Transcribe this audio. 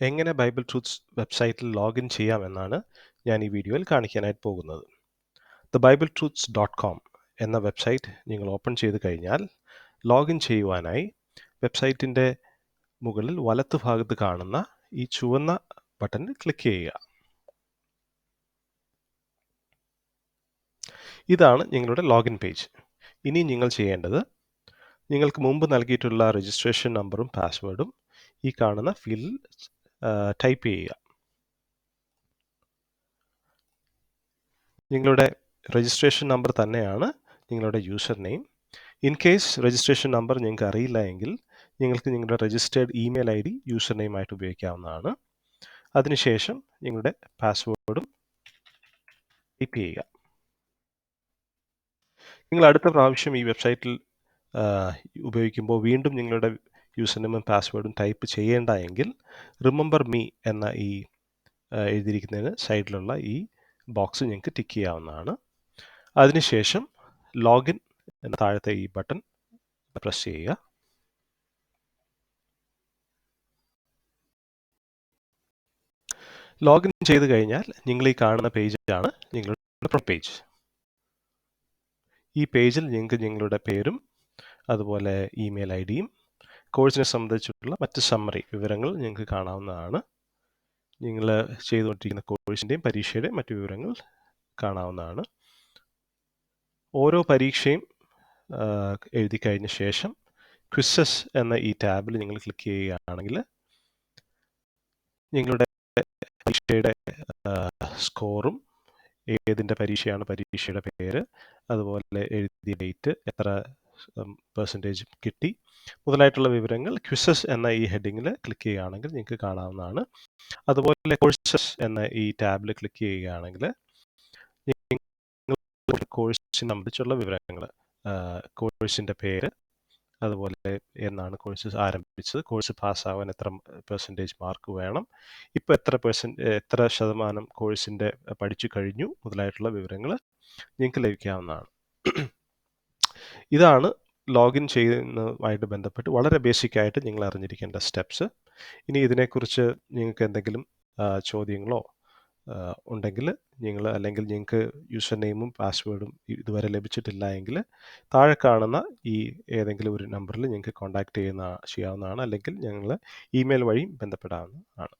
എങ്ങനെ Bible truths വെബ്സൈറ്റിൽ login ചെയ്യാമെന്നാണ് ഞാൻ ഈ വീഡിയോയിൽ കാണിക്കാനായിട്ട് പോകുന്നത്. The Bible truths dot com എന്ന വെബ്സൈറ്റ് നിങ്ങൾ ഓപ്പൺ ചെയ്ത് കഴിഞ്ഞാൽ ലോഗിൻ ചെയ്യുവാനായി വെബ്സൈറ്റിന്റെ മുകളിൽ വലത്ത് ഭാഗത്ത് കാണുന്ന ഈ ചുവന്ന ബട്ടണിൽ ക്ലിക്ക് ചെയ്യുക. ഇതാണ് നിങ്ങളുടെ ലോഗിൻ പേജ്. ഇനി നിങ്ങൾ ചെയ്യേണ്ടത് നിങ്ങൾക്ക് മുമ്പ് നൽകിയിട്ടുള്ള രജിസ്ട്രേഷൻ നമ്പറും പാസ്വേഡും ഈ കാണുന്ന ഫീൽഡിൽ ടൈപ്പ് ചെയ്യുക. നിങ്ങളുടെ രജിസ്ട്രേഷൻ നമ്പർ തന്നെയാണ് നിങ്ങളുടെ user name in case registration number നിങ്ങൾക്ക് അറിയില്ല എങ്കിൽ നിങ്ങൾക്ക് നിങ്ങളുടെ registered email I D user നെയിമായിട്ട് ഉപയോഗിക്കാവുന്നതാണ്. അതിനുശേഷം നിങ്ങളുടെ പാസ്വേഡും ടൈപ്പ് ചെയ്യുക. നിങ്ങൾ അടുത്ത പ്രാവശ്യം ഈ വെബ്സൈറ്റിൽ ഉപയോഗിക്കുമ്പോൾ വീണ്ടും നിങ്ങളുടെ യൂസർ നെയിമും പാസ്വേഡും ടൈപ്പ് ചെയ്യേണ്ട എങ്കിൽ റിമെമ്പർ മീ എന്ന ഈ എഴുതിയിരിക്കുന്നതിന് സൈഡിലുള്ള ഈ ബോക്സ് ഞങ്ങൾക്ക് ടിക്ക് ചെയ്യാവുന്നതാണ്. അതിനുശേഷം ലോഗിൻ എന്ന താഴത്തെ ഈ ബട്ടൺ പ്രസ് ചെയ്യുക. ലോഗിൻ ചെയ്ത് കഴിഞ്ഞാൽ നിങ്ങൾ ഈ കാണുന്ന പേജാണ് നിങ്ങളുടെ പേജ് ഈ പേജിൽ നിങ്ങൾക്ക് നിങ്ങളുടെ പേരും അതുപോലെ ഇമെയിൽ ഐ ഡിയും കോഴ്സിനെ സംബന്ധിച്ചിട്ടുള്ള മറ്റ് സമ്മറി വിവരങ്ങൾ നിങ്ങൾക്ക് കാണാവുന്നതാണ്. നിങ്ങൾ ചെയ്തുകൊണ്ടിരിക്കുന്ന കോഴ്സിന്റെയും പരീക്ഷയുടെയും മറ്റു വിവരങ്ങൾ കാണാവുന്നതാണ്. ഓരോ പരീക്ഷയും എഴുതി കഴിഞ്ഞ ശേഷം ക്വിസസ് എന്ന ഈ ടാബിൽ നിങ്ങൾ ക്ലിക്ക് ചെയ്യുകയാണെങ്കിൽ നിങ്ങളുടെ പരീക്ഷയുടെ സ്കോറും ഏതിന്റെ പരീക്ഷയാണ് പരീക്ഷയുടെ പേര് അതുപോലെ എഴുതിയ ഡേറ്റ് എത്ര പെർസെന്റേജ് കിട്ടി. മുതലായിട്ടുള്ള വിവരങ്ങൾ ക്വിസസ് എന്ന ഈ ഹെഡിങ്ങിൽ ക്ലിക്ക് ചെയ്യുകയാണെങ്കിൽ നിങ്ങൾക്ക് കാണാവുന്നതാണ്. അതുപോലെ കോഴ്സസ് എന്ന ഈ ടാബിൽ ക്ലിക്ക് ചെയ്യുകയാണെങ്കിൽ കോഴ്സിനെ സംബന്ധിച്ചുള്ള വിവരങ്ങൾ കോഴ്സിന്റെ പേര് അതുപോലെ എന്നാണ് കോഴ്സ് ആരംഭിച്ചത് കോഴ്സ് പാസ്സാവാൻ എത്ര പെർസെന്റേജ് മാർക്ക് വേണം ഇപ്പോൾ എത്ര പെർസെന്റ് എത്ര ശതമാനം കോഴ്സിന്റെ പഠിച്ചു കഴിഞ്ഞു മുതലായിട്ടുള്ള വിവരങ്ങൾ നിങ്ങൾക്ക് ലഭിക്കാവുന്നതാണ്. ഇതാണ് ലോഗിൻ ചെയ്യുന്നതുമായിട്ട് ബന്ധപ്പെട്ട് വളരെ ബേസിക് ആയിട്ട് നിങ്ങൾ അറിഞ്ഞിരിക്കേണ്ട സ്റ്റെപ്സ് ഇനി ഇതിനെക്കുറിച്ച് നിങ്ങൾക്ക് എന്തെങ്കിലും ചോദ്യങ്ങളോ ഉണ്ടെങ്കിൽ നിങ്ങൾ അല്ലെങ്കിൽ നിങ്ങൾക്ക് യൂസർ നെയിമും പാസ്വേഡും ഇതുവരെ ലഭിച്ചിട്ടില്ല എങ്കിൽ താഴെ കാണുന്ന ഈ ഏതെങ്കിലും ഒരു നമ്പറിൽ നിങ്ങൾക്ക് കോൺടാക്റ്റ് ചെയ്യുന്ന ചെയ്യാവുന്നതാണ്. അല്ലെങ്കിൽ ഞങ്ങൾ ഇമെയിൽ വഴിയും ബന്ധപ്പെടാവുന്നതാണ്.